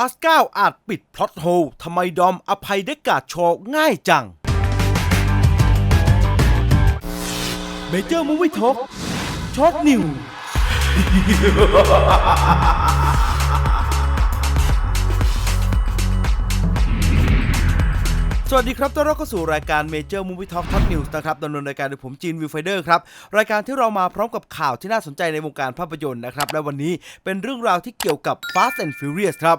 าส9อาจปิดพล็อตโฮลทำไมดอมอภัยได้กาดชอง่ายจังเมเจอร์มูวี่ท็อกช็อตนิวสวัสดีครับต้อนรับเข้าสู่รายการ Major Movie Talk Top News นะครับดำเนินรายการโดยผมจีนวิวไฟเดอร์ครับ รายการที่เรามาพร้อมกับข่าวที่น่าสนใจในวงการภาพยนตร์นะครับ และวันนี้เป็นเรื่องราวที่เกี่ยวกับ Fast and Furious ครับ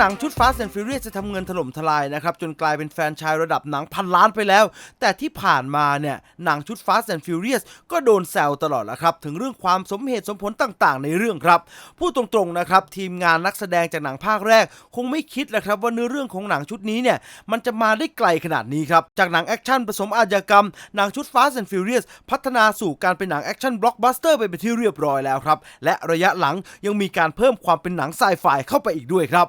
หนังชุด Fast and Furious จะทำเงินถล่มทลายนะครับ จนกลายเป็นแฟนชายระดับหนังพันล้านไปแล้ว แต่ที่ผ่านมาเนี่ยหนังชุด Fast and Furious ก็โดนแซวตลอดล้วครับ ถึงเรื่องความสมเหตุสมผลต่างๆ ในเรื่องครับ พูดตรงๆนะครับ ทีมงานนักแสดงจากหนังภาคแรก คงไม่คิดแหละครับว่าเนื้อเรื่องของหนังชุดนี้เนี่ยมันจะมาได้ไกลขนาดนี้ครับ จากหนังแอคชั่นผสมอาชญากรรมหนังชุด Fast and Furious พัฒนาสู่การเป็นหนังแอคชั่นบล็อกบัสเตอร์ไปเป็นที่เรียบร้อยแล้วครับและระยะหลังยังมีการเพิ่มความเป็นหนังไซไฟเข้าไปอีกด้วยครับ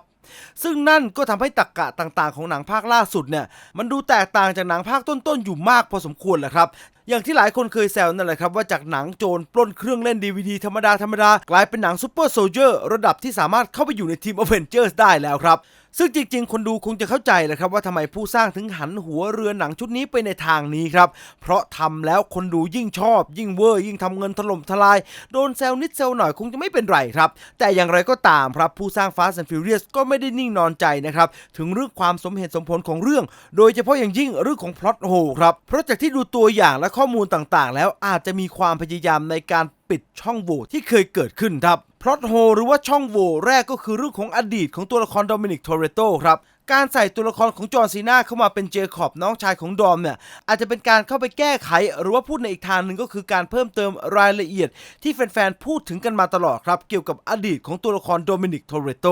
ซึ่งนั่นก็ทำให้ตรกกะต่างๆ ของหนังภาคล่าสุดเนี่ยมันดูแตกต่างจากหนังภาคต้นๆอยู่มากพอสมควรแหละครับอย่างที่หลายคนเคยแซวนั่นแหละครับว่าจากหนังโจรปล้นเครื่องเล่นดีวดีธรรมดาธรรมดากลายเป็นหนังซูเปอร์โซเจอร์ระดับที่สามารถเข้าไปอยู่ในทีมอเวนเจอร์สได้แล้วครับ ซึ่งจริงๆ คนดูคงจะเข้าใจแหละครับว่าทำไมผู้สร้างถึงหันหัวเรือหนังชุดนี้ไปในทางนี้ครับ เพราะทำแล้วคนดูยิ่งชอบ ยิ่งเวอร์ยิ่งทำเงินถล่มทลาย โดนแซวนิดแซวหน่อยคงจะไม่เป็นไรครับ แต่อย่างไรก็ตามครับผู้สร้าง Fast and Furious ก็ไม่ได้นิ่งนอนใจนะครับ ถึงเรื่องความสมเหตุสมผลของเรื่อง โดยเฉพาะอย่างยิ่งเรื่องของพล็อตโฮครับ เพราะจากที่ดูตัวอย่างและข้อมูลต่างๆ แล้วอาจจะมีความพยายามในการ ปิดช่องโหว่ที่เคยเกิดขึ้นครับพล็อตโฮหรือว่าช่องโหว่แรกก็คือเรื่องของอดีตของตัวละครโดมินิกโทเรโตครับการใส่ตัวละครของจอห์นซีนาเข้ามาเป็นเจคอบน้องชายของดอมเนี่ยอาจจะเป็นการเข้าไปแก้ไข หรือว่าพูดในอีกทางหนึ่งก็คือการเพิ่มเติมรายละเอียด ที่แฟนๆพูดถึงกันมาตลอดครับ เกี่ยวกับอดีตของตัวละครโดมินิกโทเรโต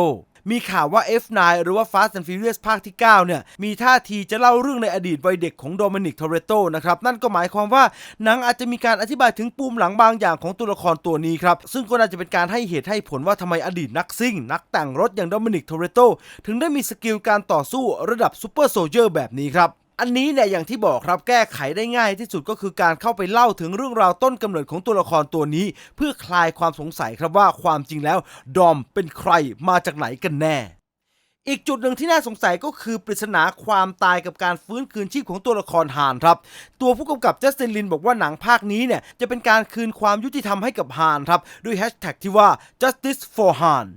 มีข่าวว่า F9 หรือว่า Fast and Furious ภาคที่ 9 เนี่ย มีท่าทีจะเล่าเรื่องในอดีตวัยเด็กของโดมินิกทอเรโตนะครับ นั่นก็หมายความว่าหนังอาจจะมีการอธิบายถึงปูมหลังบางอย่างของตัวละครตัวนี้ครับ ซึ่งก็น่าจะเป็นการให้เหตุให้ผลว่าทำไมอดีตนักซิ่ง นักแต่งรถอย่างโดมินิกทอเรโตถึงได้มีสกิลการต่อสู้ระดับซูเปอร์โซเยอร์แบบนี้ครับ อันนี้เนี่ยอย่างที่บอกครับแก้ไขได้ง่ายที่สุดก็คือการเข้าไปเล่าถึงเรื่องราวต้นกำเนิดของตัวละครตัวนี้ เพื่อคลายความสงสัยครับว่าความจริงแล้ว ดอมเป็นใครมาจากไหนกันแน่ อีกจุดหนึ่งที่น่าสงสัยก็คือปริศนาความตายกับการฟื้นคืนชีพของตัวละครฮานครับ ตัวผู้กำกับจัสตินลินบอกว่าหนังภาคนี้เนี่ยจะเป็นการคืนความยุติธรรมให้กับฮานครับด้วยแฮชแท็กที่ว่า justice for Han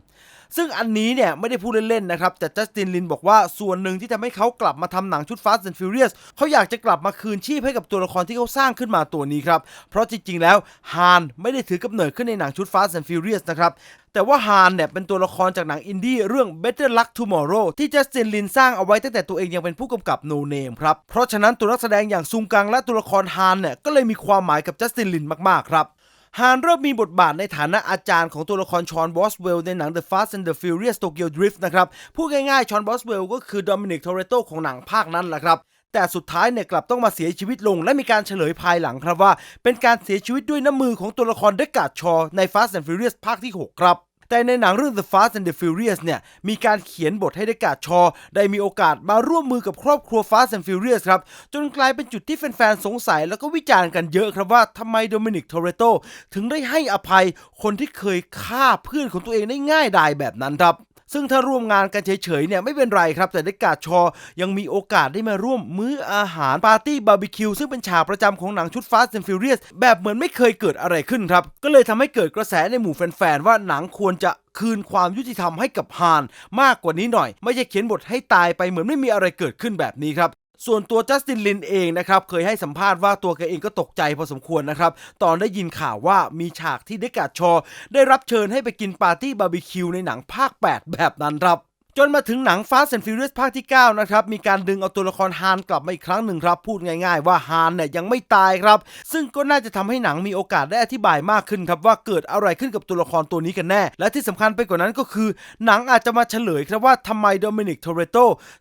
ซึ่งอันนี้เนี่ยไม่ได้พูดเล่นๆนะครับ แต่จัสตินลินบอกว่าส่วนหนึ่งที่ทำให้เขากลับมาทำหนังชุด Fast and Furious เขาอยากจะกลับมาคืนชีพให้กับตัวละครที่เขาสร้างขึ้นมาตัวนี้ครับ เพราะจริงๆ แล้วฮานไม่ได้ถือกำเนิดขึ้นในหนังชุด Fast and Furious นะครับแต่ว่าฮานเนี่ยเป็นตัวละครจากหนังอินดี้เรื่อง Better Luck Tomorrow ที่จัสตินลินสร้างเอาไว้ตั้งแต่ตัวเองยังเป็นผู้กำกับ No Name ครับ เพราะฉะนั้นตัวนักแสดงอย่างซุงกังและตัวละครฮานเนี่ยก็เลยมีความหมายกับจัสตินลินมากๆครับ ฮานเริ่มมีบทบาทในฐานะอาจารย์ของตัวละครชอนบอสเวลในหนัง The Fast and the Furious Tokyo Drift นะครับ พูดง่ายๆ ชอนบอสเวลก็คือโดมินิกโทเรโตของหนังภาคนั้นแหละครับ แต่สุดท้ายเนี่ยกลับต้องมาเสียชีวิตลง และมีการเฉลยภายหลังครับว่า เป็นการเสียชีวิตด้วยน้ำมือของตัวละครเดกาดชอใน Fast and Furious ภาคที่ 6 ครับ แต่ในหนังเรื่อง The Fast and the Furious เนี่ย มีการเขียนบทให้เดกาดชอ ได้มีโอกาสมาร่วมมือกับครอบครัว Fast and Furious ครับ จนกลายเป็นจุดที่แฟนๆ สงสัยแล้วก็วิจารณ์กันเยอะครับว่าทำไมโดมินิกโทเรโตถึงได้ให้อภัยคนที่เคยฆ่าเพื่อนของตัวเองได้ง่ายดายแบบนั้นครับ ซึ่งถ้าร่วมงานกันเฉยๆเนี่ยไม่เป็นไรครับ แต่เดกาดชอยังมีโอกาสได้มาร่วมมื้ออาหารปาร์ตี้บาร์บีคิวซึ่งเป็นฉากประจำของหนังชุด Fast and Furious แบบเหมือนไม่เคยเกิดอะไรขึ้นครับ ก็เลยทำให้เกิดกระแสในหมู่แฟนๆว่าหนังควรจะคืนความยุติธรรมให้กับฮาน มากกว่านี้หน่อย ไม่ใช่เขียนบทให้ตายไปเหมือนไม่มีอะไรเกิดขึ้นแบบนี้ครับ ส่วนตัวจัสตินลินเองนะครับเคยให้สัมภาษณ์ว่าตัวแกเองก็ตกใจพอสมควรนะครับ ตอนได้ยินข่าวว่ามีฉากที่เดกาดชอ ได้รับเชิญให้ไปกินปาร์ตี้บาร์บีคิวในหนังภาค 8 แบบนั้นครับ จนมาถึงหนัง Fast and Furious ภาคที่ 9 นะครับ มีการดึงเอาตัวละครฮานกลับมาอีกครั้งหนึ่งครับ พูดง่ายๆว่าฮานเนี่ยยังไม่ตายครับ ซึ่งก็น่าจะทำให้หนังมีโอกาสได้อธิบายมากขึ้นครับ ว่าเกิดอะไรขึ้นกับตัวละครตัวนี้กันแน่ และที่สำคัญไปกว่านั้นก็คือ หนังอาจจะมาเฉลยครับว่าทำไมโดมินิกโทเรโต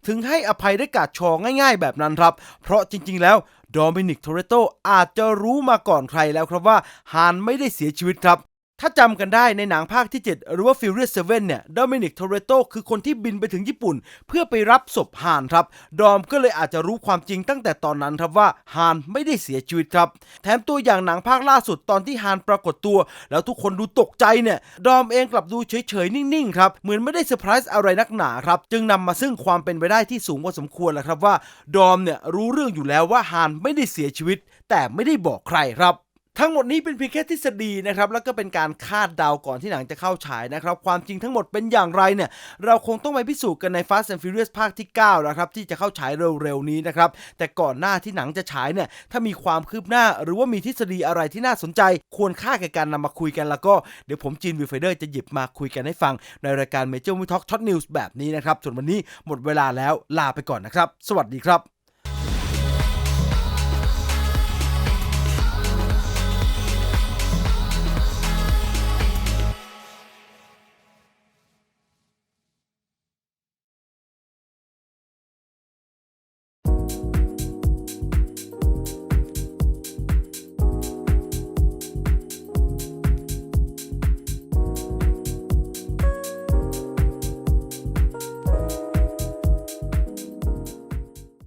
ถึงให้อภัยได้กาดชอง่าย ๆ แบบนั้นครับ เพราะจริง ๆ แล้วโดมินิกโทเรโตอาจจะรู้มาก่อนใครแล้วครับว่าฮานไม่ได้เสียชีวิตครับ ถ้าจำกันได้ในหนังภาคที่ 7 หรือว่า Furious 7 เนี่ยโดมินิกโทเรโตคือคนที่บินไปถึงญี่ปุ่น เพื่อไปรับศพฮานครับ ดอมก็เลยอาจจะรู้ความจริงตั้งแต่ตอนนั้นครับว่าฮานไม่ได้เสียชีวิตครับ แถมตัวอย่างหนังภาคล่าสุดตอนที่ฮานปรากฏตัว แล้วทุกคนดูตกใจเนี่ย ดอมเองกลับดูเฉยๆ นิ่งๆ ครับ เหมือนไม่ได้เซอร์ไพรส์อะไรนักหนาครับ จึงนำมาซึ่งความเป็นไปได้ที่สูงพอสมควรแหละครับว่าดอมเนี่ยรู้เรื่องอยู่แล้วว่าฮานไม่ได้เสียชีวิต แต่ไม่ได้บอกใครครับ ทั้งหมดนี้เป็นเพียงแค่ทฤษฎีนะครับ แล้วก็เป็นการคาดเดาก่อนที่หนังจะเข้าฉายนะครับ ความจริงทั้งหมดเป็นอย่างไรเนี่ย เราคงต้องไปพิสูจน์กันใน Fast and Furious ภาคที่ 9 นะครับ ที่จะเข้าฉายเร็วๆนี้นะครับ แต่ก่อนหน้าที่หนังจะฉายเนี่ย ถ้ามีความคืบหน้าหรือว่ามีทฤษฎีอะไรที่น่าสนใจ ควรค่าแก่การนำมาคุยกันแล้วก็เดี๋ยวผมจีนวิวไฟเดอร์จะหยิบมาคุยกันให้ฟัง ในรายการ Major m u Talk Short News แบบนี้นะครับส่วนวันนี้หมดเวลาแล้วลาไปก่อนนะครับ สวัสดีครับ